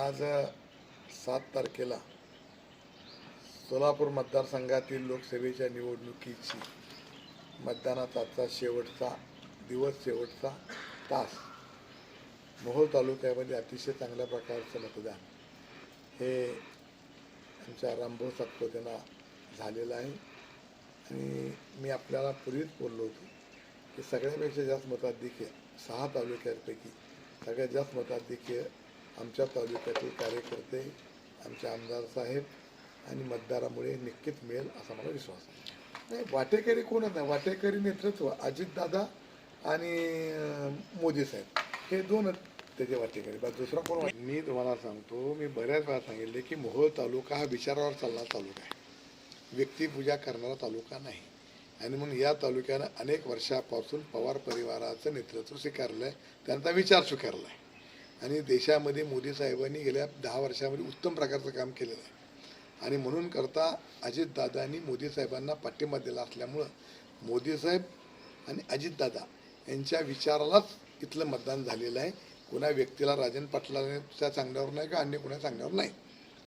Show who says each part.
Speaker 1: आज सात तारखेला सोलापूर मतदारसंघातील लोकसभेच्या निवडणुकीची मतदानाचा आजचा शेवटचा दिवस शेवटचा तास. मोहोळ तालुक्यामध्ये अतिशय चांगल्या प्रकारचं मतदान हे आमच्या रामभाऊ सातपुतेंना झालेलं आहे. आणि मी आपल्याला पूर्वीच बोललो होतो की सगळ्यापेक्षा जास्त मताधिक्य सहा तालुक्यांपैकी सगळ्यात जास्त मताधिक्य आमच्या तालुक्यातील कार्यकर्ते आमचे आमदार साहेब आणि मतदारामुळे नक्कीच मिळेल असा मला विश्वास आहे. नाही वाटेकरी कोणच नाही वाटेकरी नेतृत्व अजितदादा आणि मोदी साहेब. हे दोनच त्याचे वाटेकरी. बस दुसरा कोण मी तुम्हाला सांगतो मी बऱ्याच वेळा सांगितले की मोहोळ तालुका हा विचारावर चालणारा तालुका आहे. व्यक्तिपूजा करणारा तालुका नाही. आणि म्हणून या तालुक्यानं अनेक वर्षापासून पवार परिवाराचं नेतृत्व स्वीकारलं आहे त्यांचा विचार स्वीकारला आहे आणि देशामध्ये मोदी साहेबांनी गेल्या दहा वर्षामध्ये उत्तम प्रकारचं काम केलेलं आहे. आणि म्हणून करता अजितदादांनी मोदी साहेबांना पाठिंबा दिला असल्यामुळं मोदी साहेब आणि अजितदादा यांच्या विचारालाच इथलं मतदान झालेलं आहे. कुणा व्यक्तीला राजन पाटलाच्या चांगल्यावर नाही का अन्य कुणा सांगण्यावर नाही?